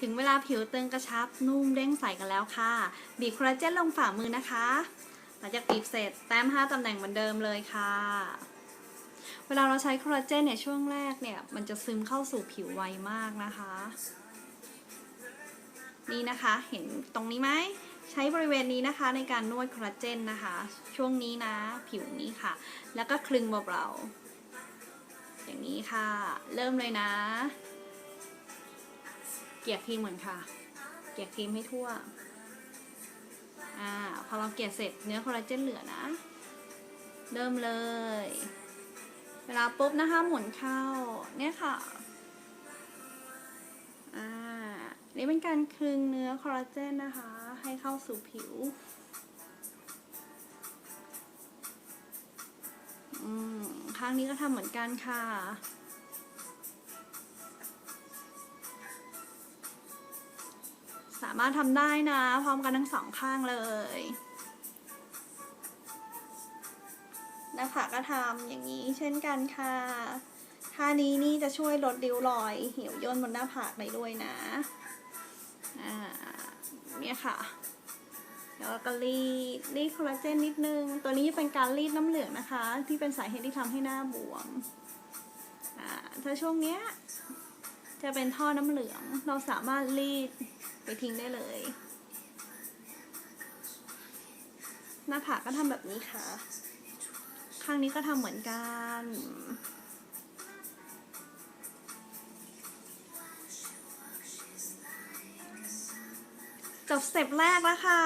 ถึงเวลาผิวตึงกระชับนุ่มเด้งใสกันแล้วค่ะ บีบคอลลาเจนลงฝ่ามือนะคะ หลังจากบีบเสร็จแต้ม 5ตำแหน่งเหมือนเดิมเลยค่ะ เวลาเราใช้คอลลาเจนเนี่ยช่วงแรกเนี่ยมันจะซึมเข้าสู่ผิวไวมากนะคะ นี่นะคะเห็นตรงนี้ไหมใช้บริเวณนี้นะคะในการนวดคอลลาเจนนะคะ ช่วงนี้นะผิวนี้ค่ะ แล้วก็คลึงเบาๆอย่างนี้ค่ะ เริ่มเลยนะ ลี่ยครีมเหมือนค่ะ เกลี่ยครีมให้ทั่ว อ่า พอเราเกลี่ยเสร็จเนื้อคอลลาเจนเหลือนะ เริ่มเลย เวลาปุ๊บนะคะ หมุนเข้า เนี่ยค่ะ อ่า นี่เป็นการคลึงเนื้อคอลลาเจนนะคะ ให้เข้าสู่ผิว อืม ข้างนี้ก็ทำเหมือนกันค่ะามารถทำได้นะ พร้อมกันทั้งสองข้างเลยน้าผากก็ทำอย่างนี้เช่นกันค่ะท่านี้นี่จะช่วยลดริ้วรอย เหี่ยวย่นบนหน้าผากได้ด้วยนะอ่าเนี่ยค่ะแล้วก็รีดรีดคอลลาเจนนิดนึง ตัวนี้เป็นการรีดน้ำเหลืองนะคะ ที่เป็นสาเหตุที่ทำให้หน้าบวม อ่าถ้าช่วงเนี้ย จะเป็นท่อน้ำเหลือง เราสามารถรีดไปทิ้งได้เลย หน้าผากก็ทำแบบนี้ค่ะ ข้างนี้ก็ทำเหมือนกันจบสเต็ปแรกแล้วค่ะ